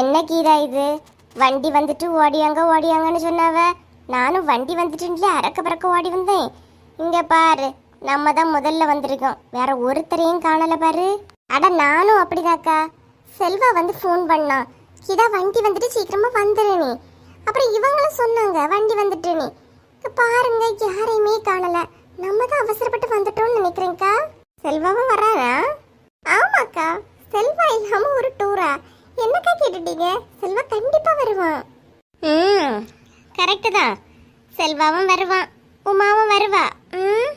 என்ன கீதா இது? வண்டி வந்துட்டு ஓடியாங்க ஓடியாங்கன்னு சொன்னாவ. நானும் வண்டி வந்துட்டுல அறக்க பறக்க ஓடி வந்தேன். இங்க பாரு நம்ம தான் முதல்ல வந்திருக்கோம். வேற ஒருத்தரையும் காணல பாரு. அட நானும் அப்படிதாக்கா. செல்வா வந்து ஃபோன் பண்ணான் கீதா வண்டி வந்துட்டு சீக்கிரமா வந்துரு நீ அப்புறம் இவங்களும் சொன்னாங்க வண்டி வந்துட்டு நீ பாருங்க யாரையுமே காணல. நம்ம தான் அவசரப்பட்டு வந்துட்டோம்னு நினைக்கிறேன்க்கா. செல்வாவும் வரானா? ஆமாக்கா. செல்வா இல்லாம ஒரு டூரா என்னக்கா கேட்டுட்டீங்க? செல்வா கண்டிப்பா வருவான். ம் கரெக்ட் தான். செல்வாவும் வருவான். உமாவும் வருவா. ம்.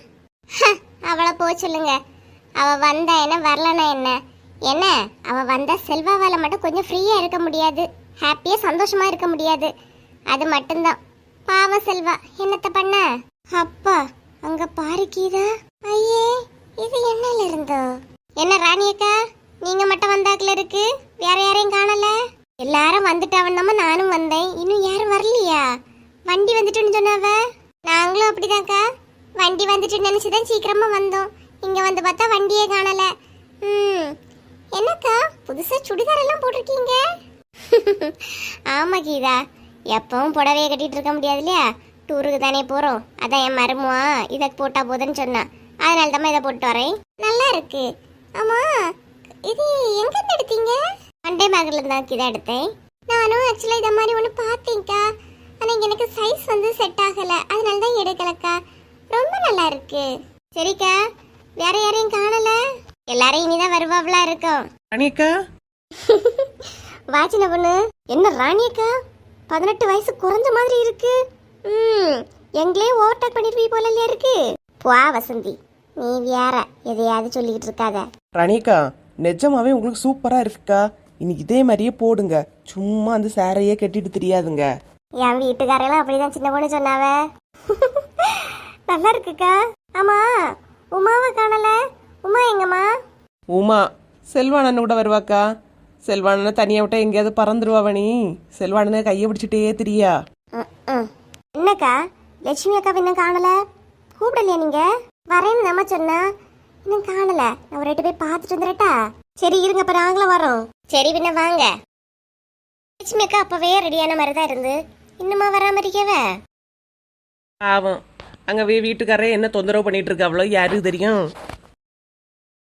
அவளை போ சொல்லுங்க. அவ வந்தா என்ன வரலனா என்ன? என்ன? அவ வந்தா செல்வாவால மட்டும் கொஞ்சம் ஃப்ரீயா இருக்க முடியாது. ஹாப்பியா சந்தோஷமா இருக்க முடியாது. அது மட்டும்தான். பாவம் செல்வா என்னத்த பண்ண? அப்பா அங்க பாரு கீதா ஐயே இது என்னல இருந்தோ? என்ன ராணி அக்கா? நீங்க மட்டும் வந்தாக்குல இருக்கு? வேற யாரையும் காணல? எல்லாரும் வந்துட்டாவண்ணாம நானும் வந்தேன். இன்னும் யாரும் வரலையா? வண்டி வந்துட்டுன்னு சொன்னாவ? நாங்களும் அப்படிதான்க்கா. வண்டி வந்துட்டு நினைச்சுதான் சீக்கிரமா வந்தோம். இங்க வந்து பார்த்தா வண்டியே காணல. ம். என்னக்கா புதுசா சுடிதார் எல்லாம் போட்டிருக்கீங்க? ஆமா கீதா. எப்பவும் புடவைய கட்டிட்டு இருக்க முடியாது இல்லையா? டூருக்கு தானே போறோம். அதான் என் மருமுவா இதை போட்டா போதுன்னு சொன்னா. அதனால தான் இதை போட்டு வரேன். நல்லா இருக்கு. ஆமா இது எங்க இருந்து எடுத்தீங்க? மண்டே பேக்ல தான் கீதா எடுத்தேன். நானும் ஆக்சுவலா இத மாதிரி ஒன்று பார்த்தேன்க்கா. ஆனா எனக்கு சைஸ் வந்து செட் ஆகல. அதனால தான் எடுக்கலக்கா. ரொம்ப நல்லா இருக்கு. சரிக்கா. வேற யாரையும் காணல? எல்லாரும் இனிதான் வருவாங்களா இருக்கும். அனியக்கா வா சின்ன பொண்ணு. என்ன ராணியக்கா? பதினெட்டு வயசு குறைஞ்ச மாதிரி இருக்கு. ம் எங்களே ஓவர்டேக் பண்ணிருப்பீ போல இல்லையா இருக்கு? வா வசந்தி. நீ வேற எதையாவது சொல்லிக்கிட்டு இருக்காத. ரணிகா நிஜமாவே உங்களுக்கு சூப்பரா இருக்குக்கா இன்னைக்கு இதே மாதிரியே போடுங்க. சும்மா அந்த சேரையே கட்டிட்டு தெரியாதுங்க. என் வீட்டுக்காரெல்லாம் அப்படிதான் சின்ன பொண்ணு சொன்னாவ. நல்லா இருக்குக்கா. ஆமா உமாவை காணல? உமா எங்கம்மா? உமா செல்வானன் கூட வருவாக்கா. செல்வானனை தனியா விட்டா எங்கேயாவது பறந்துருவாவணி செல்வானனை கையை பிடிச்சிட்டே திரியா. என்னக்கா? லட்சுமி அக்கா இன்னும் காணல? கூப்பிடலையா நீங்க? வரேன்னு நம்ம சொன்னா. இன்னும் காணல. நான் ஒரு போய் பார்த்துட்டு வந்துடட்டா சரி இருங்க அப்ப நாங்களும் வரோம். சரி பின்ன வாங்க. லட்சுமி அக்கா அப்பவே ரெடியான மாதிரி தான் இருந்து. இன்னுமா வராம இருக்கவ பாவம். அங்க வே வீட்டுக்காரே என்ன தொந்தரவு பண்ணிட்டு இருக்காவளோ யாருக்கு தெரியும்?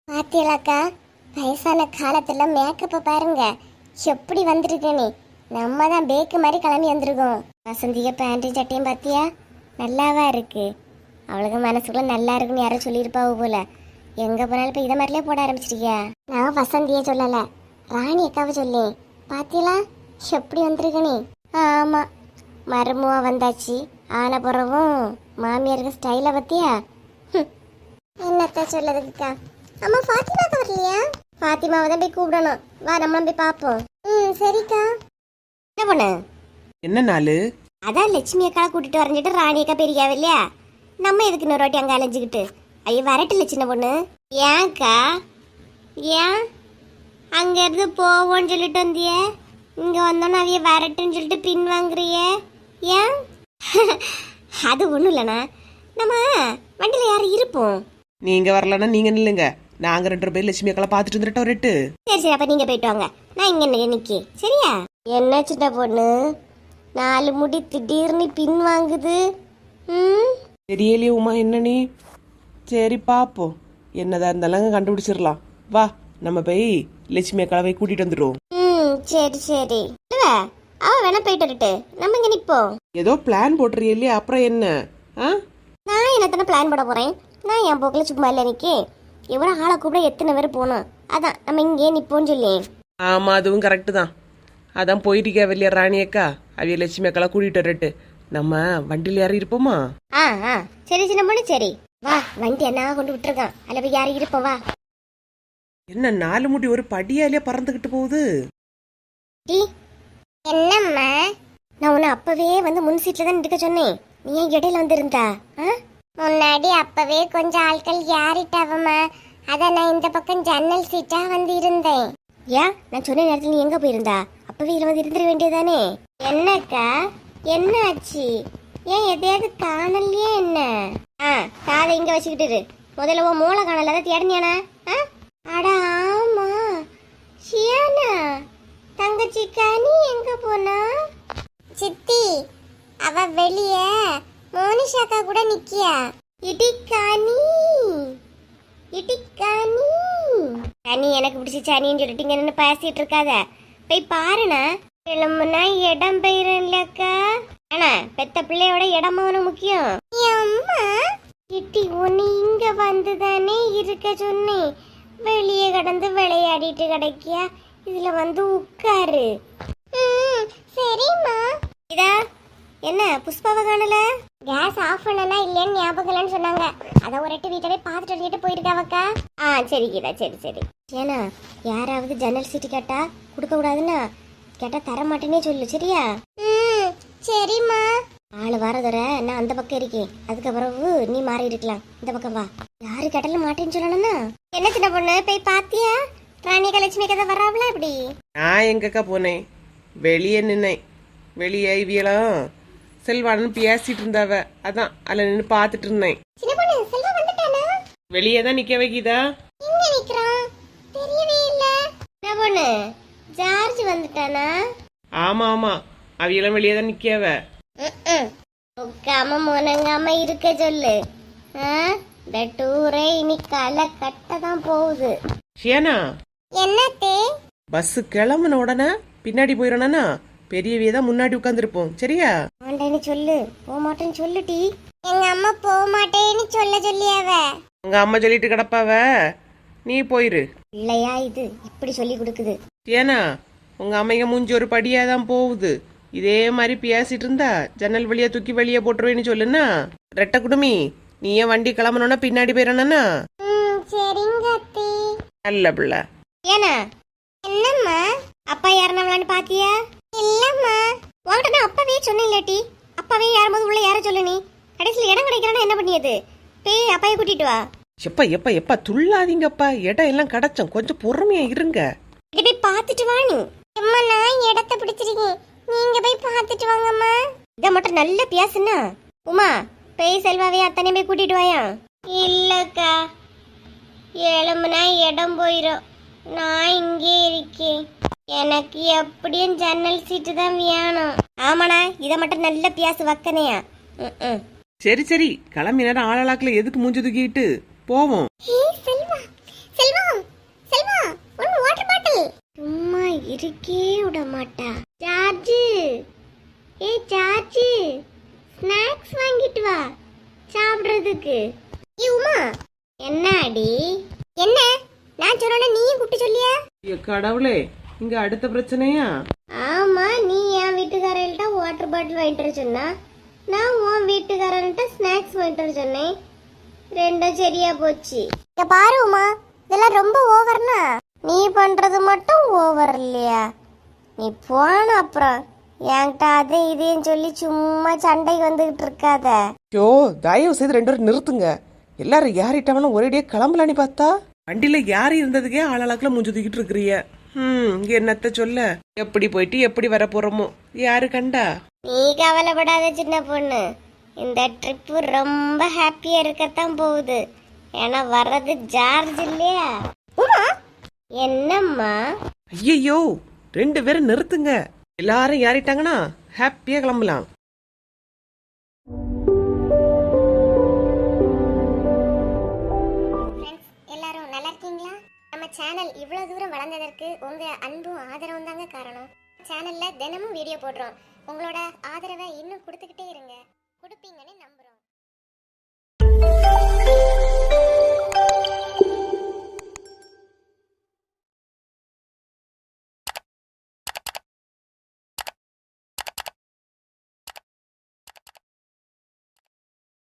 பாத்தியலாக்கா வயசான காலத்துல மேக்கப்ப பாருங்க. எப்படி வந்திருக்கு நீ? நம்ம தான் பேக்கு மாதிரி கிளம்பி வந்திருக்கோம். வசந்திக பேண்ட்டும் சட்டையும் பாத்தியா? நல்லாவா இருக்கு. அவளுக்கு மனசுக்குள்ள நல்லா இருக்குன்னு யாரும் சொல்லியிருப்பாவு போல. எங்க போனாலும் இப்ப இதை மாதிரிலே போட ஆரம்பிச்சிருக்கியா நான் வசந்தியே சொல்லல. ராணி அக்காவை சொல்லி பாத்தியலா எப்படி வந்திருக்கு நீ? ஆமா. மருமுவா வந்தாச்சு. ஆன பிறவும் மாமியாருக்கு ஸ்டைல பத்தியா. என்னத்த சொல்லதுக்குக்கா அம்மா ஃபாத்திமாக்கு வரலையா? ஃபாத்திமாவை தான் போய் கூப்பிடணும். வா நம்மளும் போய் பார்ப்போம். ம் சரிக்கா. என்ன பண்ணு? என்ன நாளு? அதான் லட்சுமி அக்கா கூட்டிட்டு வரைஞ்சிட்டு ராணி அக்கா பெரியாவ இல்லையா? நம்ம எதுக்கு இன்னொரு வாட்டி அங்கே அலைஞ்சிக்கிட்டு? ஐயோ வரட்டுல சின்ன பொண்ணு. ஏன்க்கா? ஏன்? அங்க இருந்து போவோன்னு சொல்லிட்டு வந்தியே. இங்க வந்தோன்னு அவைய வரட்டுன்னு சொல்லிட்டு பின் வாங்குறியே. ஏன்? அது ஒன்றும் இல்லைண்ணா. நம்ம வண்டியில் யாரும் இருப்போம். நீங்க வரலன்னா நீங்க நில்லுங்க. நாங்க ரெண்டு பேர் லட்சுமி அக்களை பார்த்துட்டு வந்துட்டோம் ரெட்டு சரி சரி அப்ப நீங்க போயிட்டு வாங்க. நான் இங்க நி- நிக்கி சரியா? என்ன சின்ன பொண்ணு? நாலு முடி திடீர்னு பின் வாங்குது. ம்? தெரியலையே உமா என்ன நீ? சரி பாப்போம். என்னதா இருந்தாலும் கண்டுபிடிச்சிடலாம். வா நம்ம போய் லட்சுமி அக்களை போய் கூட்டிட்டு வந்துடுவோம். ம் சரி சரி. இல்ல, அவ வேணா போயிட்டு வரட்டு. நம்ம இங்க நிப்போம். ஏதோ பிளான் போட்டுறியே இல்லையா? அப்புறம் என்ன? ஆ? நான் என்னத்தானே பிளான் போட போறேன்? நான் என் போக்கில் சும்மா இல்லை நிக்கி. எவ்வளோ ஆளை கூப்பிட எத்தனை பேர் போகணும்? அதான் நம்ம இங்கே நிப்போம்னு சொல்லி. ஆமா அதுவும் கரெக்டு தான். அதான் போயிட்டிருக்கா வெளியே ராணி அக்கா? அவிய லட்சுமி அக்காலாம் கூட்டிட்டு வரட்டு. நம்ம வண்டியில் யாரும் இருப்போமா? ஆ ஆ. சரி சின்ன பொண்ணு சரி. வா வண்டி என்ன கொண்டு விட்டுருக்கான். அதில் போய் யாரும் இருப்போம் வா. என்ன நாலு முடி ஒரு படியாலே பறந்துகிட்டு போகுது? டி என்னம்மா? நான் உன்னை அப்பவே வந்து முன் சீட்ல தான் இருக்க சொன்னேன். நீ ஏன் இடையில வந்து இருந்தா முன்னாடி அப்பவே கொஞ்சம் ஆட்கள் ஏறிட்டாவம்மா அதான் நான் இந்த பக்கம் ஜன்னல் சீட்டா வந்து இருந்தேன் ஏன் நான் சொன்ன நேரத்துல நீ எங்க போயிருந்தா? அப்பவே இதுல வந்து இருந்துட வேண்டியதானே என்னக்கா? என்ன ஆச்சு ஏன் எதையாவது காணலையே என்ன? ஆ காதை இங்க வச்சுக்கிட்டு முதல்ல உன் மூளை காணல அதை தேடினியானா ஆ? அட ஆமா. ஷியானா தங்கச்சி கனி எங்க போனா? சித்தி அவ வெளிய மோனிஷாக்கா கூட நிக்கியா? இடி கனி இடி கனி. கனி எனக்கு பிடிச்ச சனின்னு சொல்லிட்டு இங்க நின்னு பேசிட்டு இருக்காத. போய் பாருண்ணா. கிளம்புனா இடம் பெயரன்லக்கா ஆனா பெத்த பிள்ளையோட இடமா உனக்கு முக்கியம். அம்மா? இட்டி ஒன்னு இங்க வந்து தானே இருக்க சொன்னேன். வெளியே கடந்து விளையாடிட்டு கிடைக்கியா? இதுல வந்து உட்காரு. சரிம்மா. இதா என்ன புஷ்பாவை காணல? கேஸ் ஆஃப் பண்ணனா இல்லைன்னு ஞாபகம் இல்லைன்னு சொன்னாங்க. அதை ஒரு எட்டு வீட்டை போய் பார்த்துட்டு வந்துட்டு போயிருக்காவக்கா ஆ சரி கீதா சரி சரி. ஏன்னா யாராவது ஜன்னல் சீட்டு கேட்டா கொடுக்க கூடாதுன்னா கேட்டா தர மாட்டேனே சொல்லு சரியா? ம் சரிம்மா. ஆளு வர தர நான் அந்த பக்கம் இருக்கேன். அதுக்கு பிறகு நீ மாறி இருக்கலாம். இந்த பக்கம் வா. யாரு கேட்டாலும் மாட்டேன்னு சொல்லணும்னா என்ன சின்ன பொண்ணு போய் பாத்தியா? ராணி கலட்சுமி கதை வராவளா இப்படி நான் எங்கக்கா போனேன்? வெளியே நின்னேன். வெளியே இவியலாம் செல்வான்னு பேசிட்டு இருந்தாவ. அதான் அதில் நின்று பார்த்துட்டு இருந்தேன். சின்ன பொண்ணு செல்வா வந்துட்டானா? வெளியே தான் நிற்க வைக்கிதா? எங்க நிக்கிறான்? அவியெல்லாம் வெளியே தான் நிற்கவ உட்காம முனங்காம இருக்க சொல்லு? இந்த டூரே இனி களை கட்ட தான் போகுது. ஷியானா? என்னத்தே? பஸ் கிளம்புன உடனே பின்னாடி போயிடணும்னா பெரியவிய தான் முன்னாடி உட்காந்துருப்போம் சரியா? ஆண்டேன்னு சொல்லு. போக மாட்டேன்னு சொல்லுடி எங்க அம்மா போக மாட்டேன்னு சொல்ல சொல்லியாவ. உங்க அம்மா சொல்லிட்டு கிடப்பாவ? நீ போயிரு. இல்லையா இது? இப்படி சொல்லி கொடுக்குது. ஏன்னா உங்க அம்மைங்க மூஞ்சி ஒரு படியா தான் போகுது. இதே மாதிரி பேசிட்டு இருந்தா ஜன்னல் வழியா தூக்கி வெளியே போட்டுருவேன்னு சொல்லுன்னா ரெட்ட குடுமி நீ ஏன் வண்டி கிளம்பணும்னா பின்னாடி போயிடணும்னா நல்ல பிள்ளை. ஏனா என்னம்மா? அப்பா யாருனவளான்னு பாத்தியா? இல்லம்மா. உன்கிட்ட நான் அப்பவே சொன்னேன் இல்லாட்டி அப்பாவே யாரும்போது உள்ள யார சொல்லு நீ. கடைசியில் இடம் கிடைக்கலன்னா என்ன பண்ணியது? போய் அப்பாயை கூட்டிட்டு வா. எப்பா எப்பா எப்பா துள்ளாதீங்கப்பா. இடம் எல்லாம் கிடைச்சோம். கொஞ்சம் பொறுமையா இருங்க. போய் பார்த்துட்டு வா நீ. நான் இடத்த பிடிச்சிருக்கேன். நீங்க போய் பார்த்துட்டு வாங்கம்மா. இதை மட்டும் நல்ல பேசுனா உமா போய் செல்வாவே அத்தனை போய் கூட்டிட்டு வாயா? இல்லக்கா எலும்புனா இடம் போயிடும் நான் இங்கே இருக்கேன். எனக்கு எப்படியும் ஜன்னல் சீட்டு தான் வேணும். ஆமாண்ணா இதை மட்டும் நல்ல பேசு வக்கனையா? ம் சரி சரி. கிளம்பி நேரம் ஆளாளாக்குல எதுக்கு மூஞ்சி தூக்கிட்டு போவோம். ஏய் செல்வா செல்வா செல்வா ஒரு வாட்டர் பாட்டில் சும்மா இருக்கே விட மாட்டா சார்ஜ். ஏ சார்ஜ். ஸ்நாக்ஸ் வாங்கிட்டு வா சாப்பிடுறதுக்கு. ஏ உமா. என்ன அடி என்ன? நான் சொன்னா நீயும் கூப்பிட்டு சொல்லியா? கடவுளே இங்க அடுத்த பிரச்சனையா? ஆமா நீ என் வீட்டுக்காரன்ட்ட வாட்டர் பாட்டில் வாங்கிட்டு வர சொன்னா நான் உன் வீட்டுக்காரன்ட்ட ஸ்நாக்ஸ் வாங்கிட்டு வர சொன்னேன். ரெண்டும் சரியா போச்சு. இங்க பாரு உமா. இதெல்லாம் ரொம்ப ஓவர்னா நீ பண்றது மட்டும் ஓவர் இல்லையா நீ போன அப்புறம் என்கிட்ட அது இதையும் சொல்லி சும்மா சண்டைக்கு வந்துகிட்டு இருக்காத. ஐயோ தயவு செய்து ரெண்டு பேரும் நிறுத்துங்க. எல்லாரும் யாரிட்டவனும் ஒரேடியே கிளம்பலான்னு பார்த்தா? வண்டியில யாரு இருந்ததுக்கே ஆளாளாக்குல மூஞ்சி தூக்கிட்டு இருக்கிறிய. ம் என்னத்த சொல்ல? எப்படி போயிட்டு எப்படி வர போறோமோ? யாரு கண்டா? நீ கவலைப்படாத சின்ன பொண்ணு. இந்த ட்ரிப்பு ரொம்ப ஹாப்பியா இருக்கத்தான் போகுது. ஏன்னா வர்றது ஜார்ஜ் இல்லையா? என்னம்மா? ஐயையோ ரெண்டு பேரும் நிறுத்துங்க. எல்லாரும் ஏறிட்டாங்கன்னா ஹாப்பியா கிளம்பலாம். எல்லாரும் நல்லா இருக்கீங்களா? நம்ம சேனல் இவ்வளோ தூரம் வளர்ந்ததற்கு உங்கள் அன்பும் ஆதரவும் தாங்க காரணம். சேனலில் தினமும் வீடியோ போடுறோம். உங்களோட ஆதரவை இன்னும் கொடுத்துக்கிட்டே இருங்க. கொடுப்பீங்கன்னு